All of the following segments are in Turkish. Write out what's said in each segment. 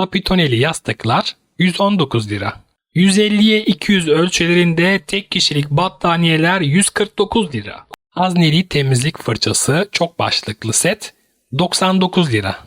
Kapitoneli yastıklar 119 lira. 150'ye 200 ölçülerinde tek kişilik battaniyeler 149 lira. Hazneli temizlik fırçası çok başlıklı set 99 lira.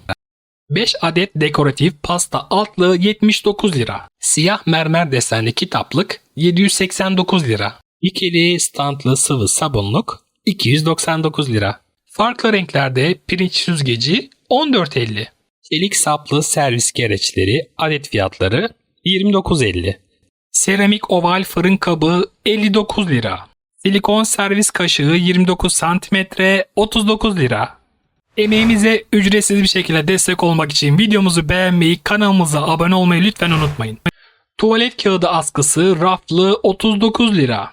5 adet dekoratif pasta altlığı 79 lira. Siyah mermer desenli kitaplık 789 lira. İkili standlı sıvı sabunluk 299 lira. Farklı renklerde pirinç süzgeci 14.50. Çelik saplı servis gereçleri adet fiyatları 29.50. Seramik oval fırın kabı 59 lira. Silikon servis kaşığı 29 cm 39 lira. Emeğimize ücretsiz bir şekilde destek olmak için videomuzu beğenmeyi, kanalımıza abone olmayı lütfen unutmayın. Tuvalet kağıdı askısı raflı 39 lira.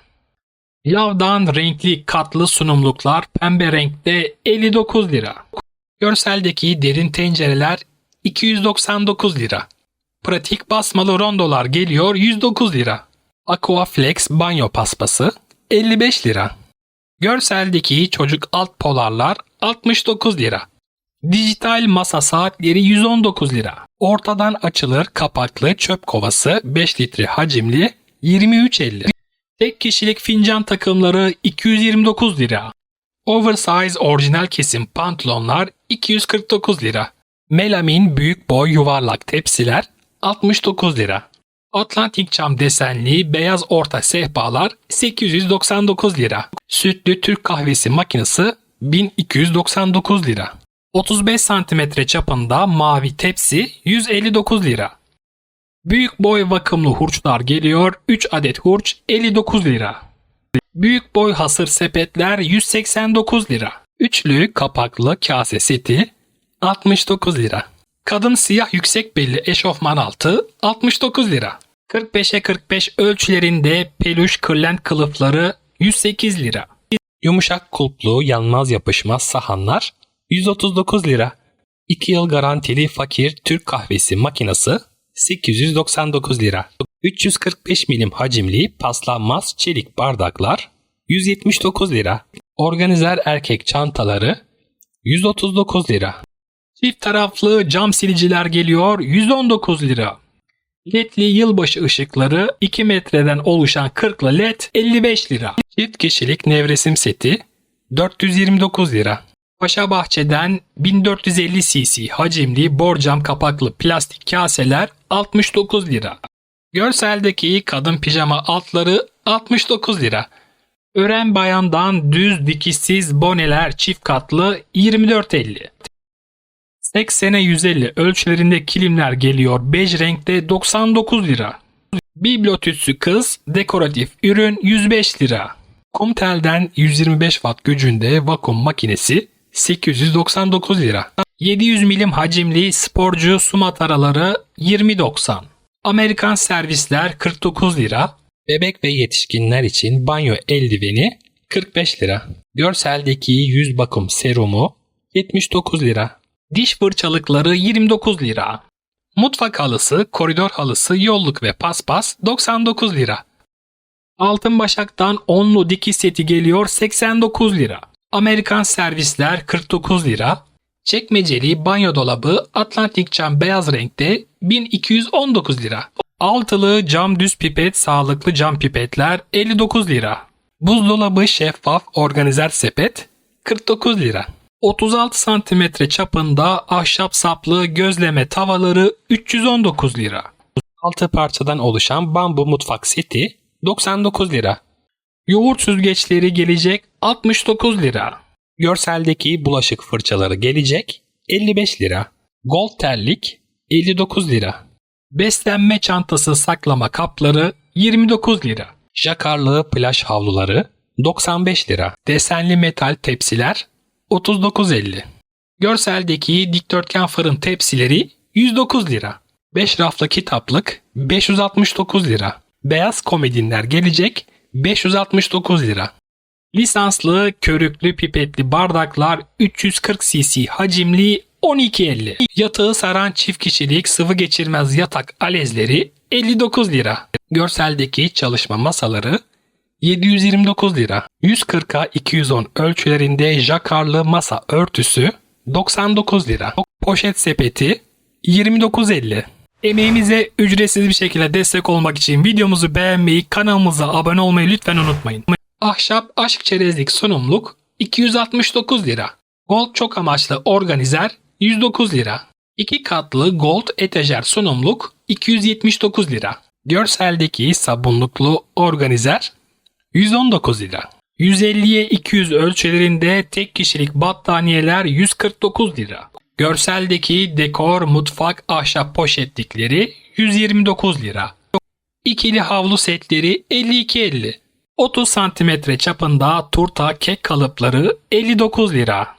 Lavdan renkli katlı sunumluklar pembe renkte 59 lira. Görseldeki derin tencereler 299 lira. Pratik basmalı rondolar geliyor 109 lira. Aquaflex banyo paspası 55 lira. Görseldeki çocuk alt polarlar 69 lira. Dijital masa saatleri 119 lira. Ortadan açılır kapaklı çöp kovası 5 litre hacimli 23.50. Tek kişilik fincan takımları 229 lira. Oversize orijinal kesim pantolonlar 249 lira. Melamin büyük boy yuvarlak tepsiler 69 lira. Atlantik cam desenli beyaz orta sehpalar 899 lira. Sütlü Türk kahvesi makinesi 1299 lira. 35 cm çapında mavi tepsi 159 lira. Büyük boy vakımlı hurçlar geliyor 3 adet hurç 59 lira. Büyük boy hasır sepetler 189 lira. Üçlü kapaklı kase seti 69 lira. Kadın siyah yüksek belli eşofman altı 69 lira. 45'e 45 ölçülerinde peluş kırlent kılıfları 108 lira. Yumuşak kulplu yanmaz yapışmaz sahanlar 139 lira. 2 yıl garantili fakir Türk kahvesi makinesi 899 lira. 345 milim hacimli paslanmaz çelik bardaklar 179 lira. Organizer erkek çantaları 139 lira. Çift taraflı cam siliciler geliyor 119 lira. LED'li yılbaşı ışıkları 2 metreden oluşan 40'lı LED 55 lira. Çift kişilik nevresim seti 429 lira. Paşa Bahçe'den 1450 cc hacimli borcam kapaklı plastik kaseler 69 lira. Görseldeki kadın pijama altları 69 lira. Ören bayandan düz dikişsiz boneler çift katlı 24.50. 80'e 150 ölçülerinde kilimler geliyor bej renkte 99 lira. Bibliotüsü kız dekoratif ürün 105 lira. Kumtel'den 125 watt gücünde vakum makinesi 899 lira. 700 milim hacimli sporcu su mataraları 20.90. Amerikan servisler 49 lira. Bebek ve yetişkinler için banyo eldiveni 45 lira. Görseldeki yüz bakım serumu 79 lira. Diş fırçalıkları 29 lira. Mutfak halısı, koridor halısı, yolluk ve paspas 99 lira. Altın Başak'tan onlu dikiş seti geliyor 89 lira. Amerikan servisler 49 lira. Çekmeceli banyo dolabı Atlantik cam beyaz renkte 1219 lira. Altılı cam düz pipet sağlıklı cam pipetler 59 lira. Buzdolabı şeffaf organizer sepet 49 lira. 36 cm çapında ahşap saplı gözleme tavaları 319 lira. 6 parçadan oluşan bambu mutfak seti 99 lira. Yoğurt süzgeçleri gelecek 69 lira. Görseldeki bulaşık fırçaları gelecek 55 lira. Gold terlik 59 lira. Beslenme çantası saklama kapları 29 lira. Jakarlı plaj havluları 95 lira. Desenli metal tepsiler 39.50. Görseldeki dikdörtgen fırın tepsileri 109 lira. 5 raflı kitaplık 569 lira. Beyaz komedinler gelecek 569 lira. Lisanslı körüklü pipetli bardaklar 340 cc hacimli 12.50. Yatağı saran çift kişilik sıvı geçirmez yatak alezleri 59 lira. Görseldeki çalışma masaları 729 lira. 140'a 210 ölçülerinde jakarlı masa örtüsü 99 lira. Poşet sepeti 29.50. Emeğimize ücretsiz bir şekilde destek olmak için videomuzu beğenmeyi, kanalımıza abone olmayı lütfen unutmayın. Ahşap aşk çerezlik sunumluk 269 lira. Gold çok amaçlı organizer 109 lira. 2 katlı gold etajer sunumluk 279 lira. Görseldeki sabunluklu organizer 119 lira. 150'ye 200 ölçülerinde tek kişilik battaniyeler 149 lira. Görseldeki dekor mutfak ahşap poşetlikleri 129 lira. İkili havlu setleri 52.50. 30 cm çapında turta kek kalıpları 59 lira.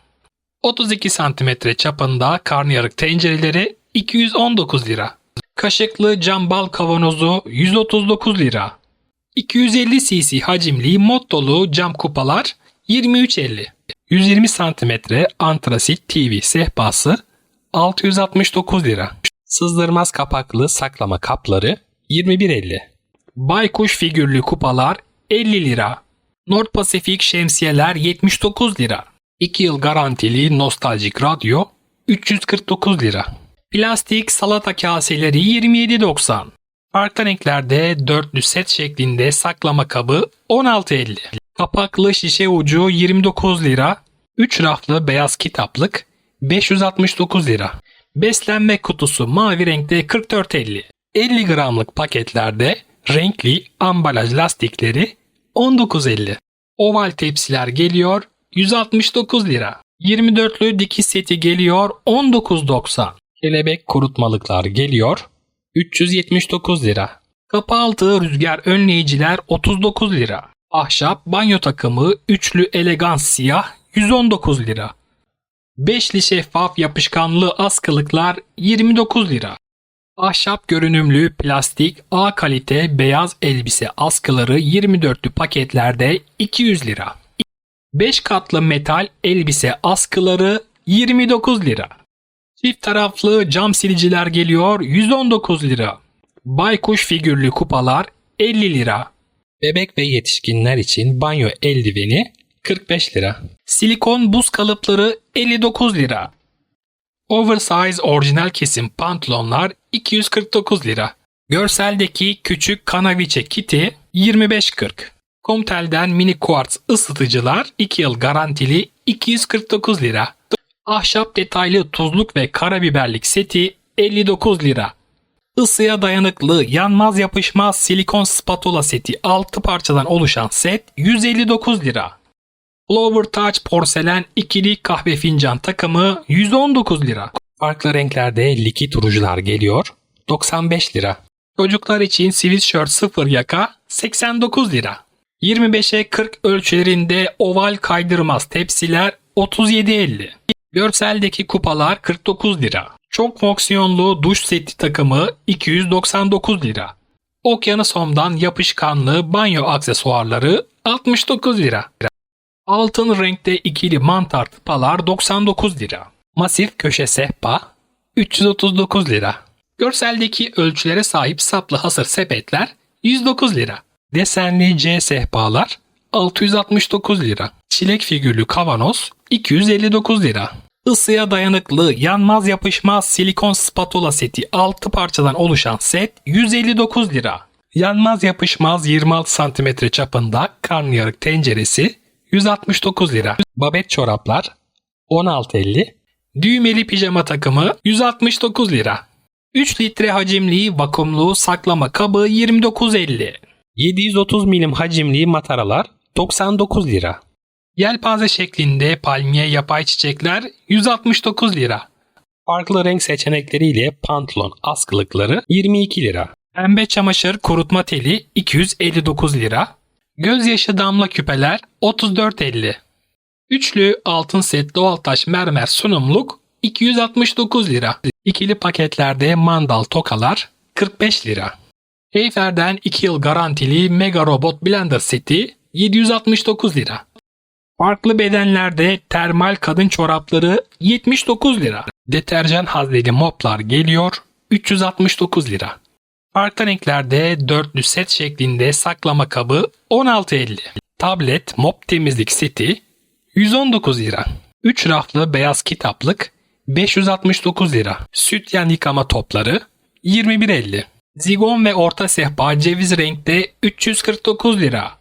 32 cm çapında karnıyarık tencereleri 219 lira. Kaşıklı cam bal kavanozu 139 lira. 250 cc hacimli mod dolu cam kupalar 23.50. 120 cm antrasit TV sehpası 669 lira. Sızdırmaz kapaklı saklama kapları 21.50. Baykuş figürlü kupalar 50 lira. Nord Pasifik şemsiyeler 79 lira. 2 yıl garantili nostaljik radyo 349 lira. Plastik salata kaseleri 27.90. Farklı renklerde dörtlü set şeklinde saklama kabı 16.50. Kapaklı şişe ucu 29 lira. 3 raflı beyaz kitaplık 569 lira. Beslenme kutusu mavi renkte 44.50. 50 gramlık paketlerde renkli ambalaj lastikleri 19.50. Oval tepsiler geliyor 169 lira. 24'lü dikiş seti geliyor 19.90. Kelebek kurutmalıklar geliyor 379 lira. Kapı altı rüzgar önleyiciler 39 lira. Ahşap banyo takımı üçlü elegans siyah 119 lira. Beşli şeffaf yapışkanlı askılıklar 29 lira. Ahşap görünümlü plastik A kalite beyaz elbise askıları 24'lü paketlerde 200 lira. 5 katlı metal elbise askıları 29 lira. Çift taraflı cam siliciler geliyor 119 lira. Baykuş figürlü kupalar 50 lira. Bebek ve yetişkinler için banyo eldiveni 45 lira. Silikon buz kalıpları 59 lira. Oversize orijinal kesim pantolonlar 249 lira. Görseldeki küçük kanaviçe kiti 25.40. Comtel'den mini quartz ısıtıcılar 2 yıl garantili 249 lira. Ahşap detaylı tuzluk ve karabiberlik seti 59 lira. Isıya dayanıklı, yanmaz yapışmaz silikon spatula seti 6 parçadan oluşan set 159 lira. Flower Touch porselen ikili kahve fincan takımı 119 lira. Farklı renklerde likit rujlar geliyor 95 lira. Çocuklar için sweatshirt 0 yaka 89 lira. 25'e 40 ölçülerinde oval kaydırmaz tepsiler 37.50. Görseldeki kupalar 49 lira. Çok fonksiyonlu duş seti takımı 299 lira. Okyanus Home'dan yapışkanlı banyo aksesuarları 69 lira. Altın renkte ikili mantar tıpalar 99 lira. Masif köşe sehpa 339 lira. Görseldeki ölçülere sahip saplı hasır sepetler 109 lira. Desenli C sehpalar 669 lira. Çilek figürlü kavanoz 259 lira. Isıya dayanıklı, yanmaz yapışmaz silikon spatula seti 6 parçadan oluşan set 159 lira. Yanmaz yapışmaz 26 cm çapında karnıyarık tenceresi 169 lira. Babet çoraplar 16.50. Düğmeli pijama takımı 169 lira. 3 litre hacimli vakumlu saklama kabı 29.50. 730 milim hacimli mataralar 99 lira. Yelpaze şeklinde palmiye yapay çiçekler 169 lira. Farklı renk seçenekleriyle pantolon askılıkları 22 lira. Pembe çamaşır kurutma teli 259 lira. Gözyaşı damla küpeler 34.50. Üçlü altın set doğal taş mermer sunumluk 269 lira. İkili paketlerde mandal tokalar 45 lira. Heyfer'den 2 yıl garantili Mega Robot Blender seti 769 lira. Farklı bedenlerde termal kadın çorapları 79 lira. Deterjan hazneli moplar geliyor 369 lira. Farklı renklerde dörtlü set şeklinde saklama kabı 16.50. Tablet mop temizlik seti 119 lira. 3 raflı beyaz kitaplık 569 lira. Sütyen yıkama topları 21.50. Zigon ve orta sehpa ceviz renkte 349 lira.